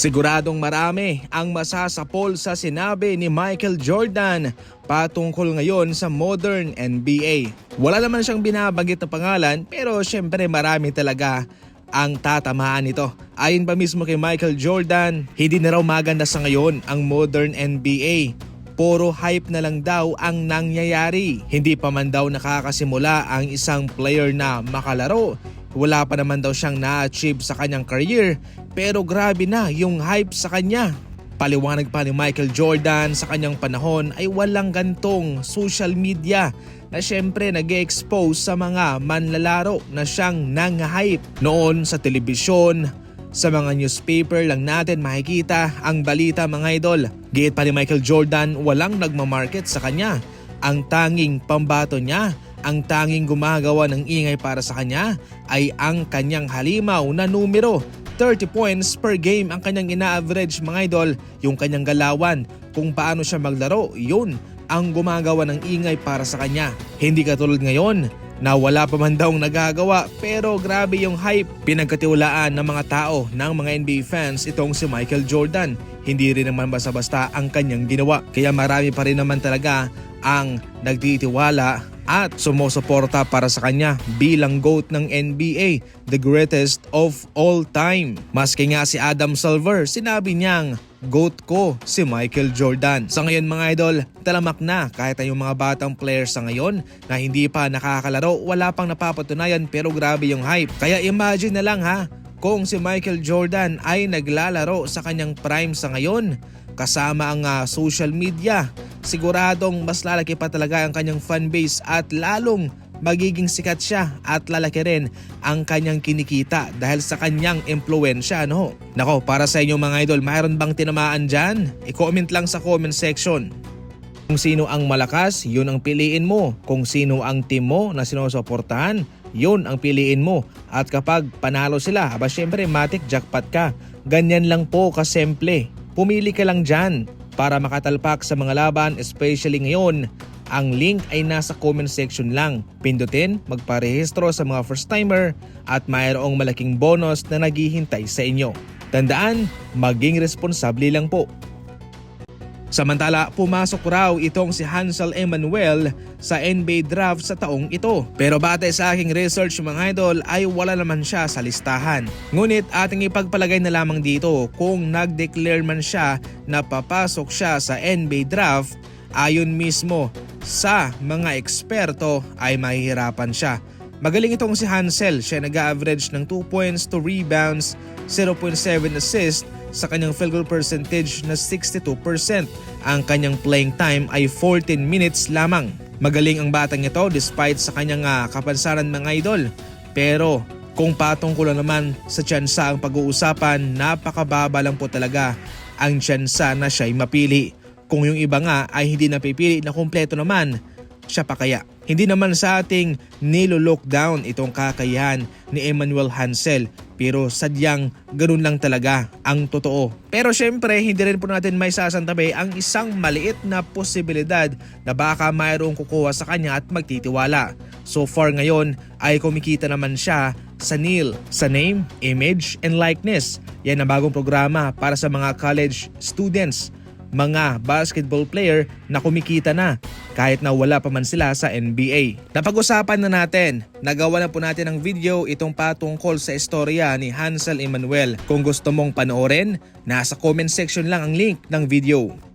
Siguradong marami ang masasapol sa sinabi ni Michael Jordan patungkol ngayon sa modern NBA. Wala naman siyang binabanggit na pangalan pero syempre marami talaga ang tatamaan nito. Ayon pa mismo kay Michael Jordan, hindi na raw maganda sa ngayon ang modern NBA. Puro hype na lang daw ang nangyayari. Hindi pa man daw nakakasimula ang isang player na makalaro. Wala pa naman daw siyang na-achieve sa kanyang career pero grabe na yung hype sa kanya. Paliwanag pa ni Michael Jordan sa kanyang panahon ay walang gantong social media na syempre nag expose sa mga manlalaro na siyang nang-hype. Noon sa telebisyon, sa mga newspaper lang natin makikita ang balita mga idol. Giit pa ni Michael Jordan, walang nagmamarket sa kanya. Ang tanging pambato niya, ang tanging gumagawa ng ingay para sa kanya ay ang kanyang halimaw na numero 30 points per game ang kanyang ina-average mga idol, yung kanyang galawan, kung paano siya maglaro, yun ang gumagawa ng ingay para sa kanya. Hindi katulad ngayon na wala pa man daw nagagawa pero grabe yung hype pinagkatiwalaan ng mga tao ng mga NBA fans itong si Michael Jordan. Hindi rin naman basta-basta ang kanyang ginawa kaya marami pa rin naman talaga ang nagtitiwala at sumusuporta para sa kanya bilang GOAT ng NBA, the greatest of all time. Maski nga si Adam Silver, sinabi niyang GOAT ko si Michael Jordan. Sa ngayon mga idol, talamak na kahit yung mga batang players sa ngayon na hindi pa nakakalaro, wala pang napapatunayan pero grabe yung hype. Kaya imagine na lang ha, kung si Michael Jordan ay naglalaro sa kanyang prime sa ngayon kasama ang ah, social media, siguradong mas lalaki pa talaga ang kanyang fanbase at lalong magiging sikat siya at lalaki rin ang kanyang kinikita dahil sa kanyang impluensya no. Nako, para sa inyo mga idol, mayroon bang tinamaan dyan? I-comment lang sa comment section. Kung sino ang malakas, yun ang piliin mo. Kung sino ang team mo na sinusuportahan, yun ang piliin mo. At kapag panalo sila, aba syempre matik jackpot ka. Ganyan lang po kasimple. Pumili ka lang dyan para makatalpak sa mga laban especially ngayon. Ang link ay nasa comment section lang. Pindutin, magparehistro sa mga first timer at mayroong malaking bonus na naghihintay sa inyo. Tandaan, maging responsable lang po. Samantala, pumasok raw itong si Hansel Emmanuel sa NBA draft sa taong ito. Pero batay sa aking research mga idol ay wala naman siya sa listahan. Ngunit ating ipagpalagay na lamang dito kung nag-declare man siya na papasok siya sa NBA draft ayon mismo sa mga eksperto ay mahihirapan siya. Magaling itong si Hansel, siya nag-average ng 2 points, 2 rebounds, 0.7 assist sa kanyang field goal percentage na 62%. Ang kanyang playing time ay 14 minutes lamang. Magaling ang batang ito despite sa kanyang uh, kapansanan mga idol. Pero kung patungkulan naman sa tsansa ang pag-uusapan, napakababa lang po talaga ang tsansa na siya'y mapili. Kung yung iba nga ay hindi napipili na kumpleto naman, siya pa kaya. Hindi naman sa ating nilo-lockdown itong kakayahan ni Emmanuel Hansel pero sadyang ganun lang talaga ang totoo. Pero syempre hindi rin po natin may sasantabi ang isang maliit na posibilidad na baka mayroong kukuha sa kanya at magtitiwala. So far ngayon ay kumikita naman siya sa NIL, sa Name, Image, and Likeness. Yan ang bagong programa para sa mga college students mga basketball player na kumikita na kahit na wala pa man sila sa NBA. Napag-usapan na natin, nagawa na po natin ng video itong patungkol sa istorya ni Hansel Emmanuel. Kung gusto mong panoorin, nasa comment section lang ang link ng video.